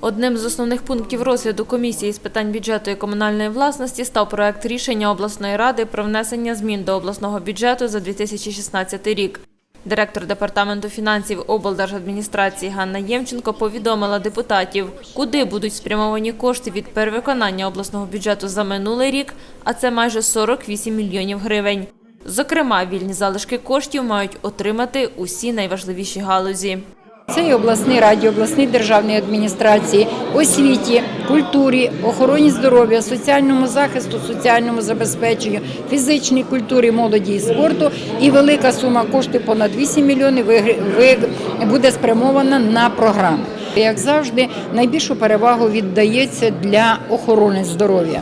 Одним з основних пунктів розгляду комісії з питань бюджету і комунальної власності став проект рішення обласної ради про внесення змін до обласного бюджету за 2016 рік. Директор департаменту фінансів облдержадміністрації Ганна Ємченко повідомила депутатів, куди будуть спрямовані кошти від перевиконання обласного бюджету за минулий рік, а це майже 48 мільйонів гривень. Зокрема, вільні залишки коштів мають отримати усі найважливіші галузі. Це і обласні раді, обласні державні адміністрації, освіті, культурі, охороні здоров'я, соціальному захисту, соціальному забезпеченню, фізичній культурі, молоді і спорту. І велика сума коштів понад 8 мільйонів буде спрямована на програми. Як завжди, найбільшу перевагу віддається для охорони здоров'я.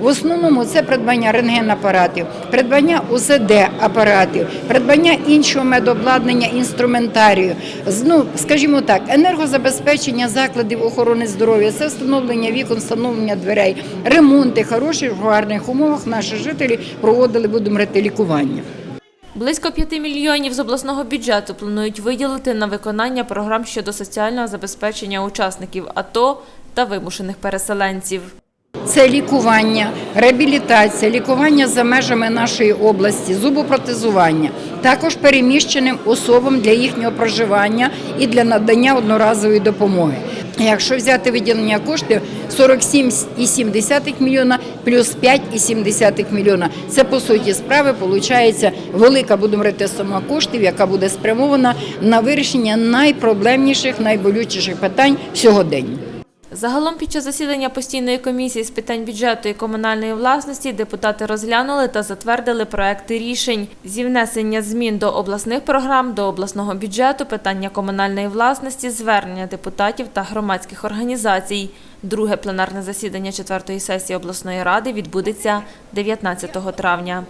В основному це придбання рентген-апаратів, придбання УЗД-апаратів, придбання іншого медобладнання, інструментарію. Ну, скажімо так, енергозабезпечення закладів охорони здоров'я, це встановлення вікон, встановлення дверей, ремонти, хороші в гарних умовах наші жителі проводили, будемо говорити, лікування. Близько 5 мільйонів з обласного бюджету планують виділити на виконання програм щодо соціального забезпечення учасників АТО та вимушених переселенців. Це лікування, реабілітація, лікування за межами нашої області, зубопротезування, також переміщеним особам для їхнього проживання і для надання одноразової допомоги. Якщо взяти виділення коштів 47,7 мільйона плюс 5,7 мільйона, це по суті справи виходить велика, будемо говорити, сума коштів, яка буде спрямована на вирішення найпроблемніших, найболючіших питань сьогодення. Загалом під час засідання постійної комісії з питань бюджету і комунальної власності депутати розглянули та затвердили проекти рішень зі внесення змін до обласних програм, до обласного бюджету, питання комунальної власності, звернення депутатів та громадських організацій. Друге пленарне засідання четвертої сесії обласної ради відбудеться 19 травня.